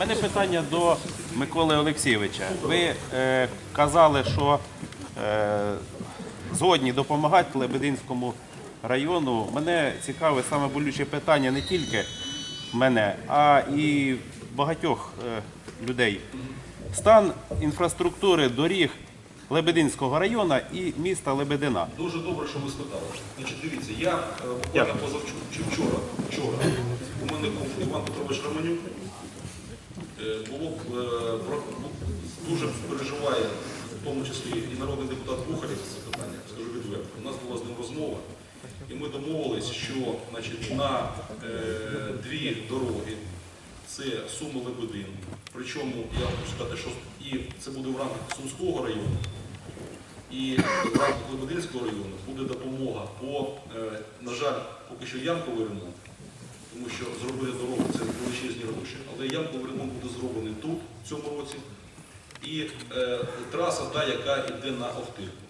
У мене питання до Миколи Олексійовича. Ви е, казали, що е, згодні допомагати Лебединському району. Мене цікаве саме болюче питання не тільки мене, а і багатьох е, людей. Стан інфраструктури доріг Лебединського району і міста Лебедина. Дуже добре, що ви спитали. Значить, дивіться, я е, буквально позавчора вчора, вчора у мене був Іван Петрович Романюк. Е, Було б, е, дуже переживає, в тому числі і народний депутат Бухарів за це питання, скажу відверто. У нас була з ним розмова, і ми домовились, що значить, на е, дві дороги це Суми Лебедин. Причому я хочу сказати, що і це буде в рамках Сумського району. І в рамках Лебединського району буде допомога по, е, на жаль, поки що ямковий ремонт, тому що гроші, але ямковий ремонт буде зроблений тут, в цьому році. І е, траса та, яка йде на Охтирку.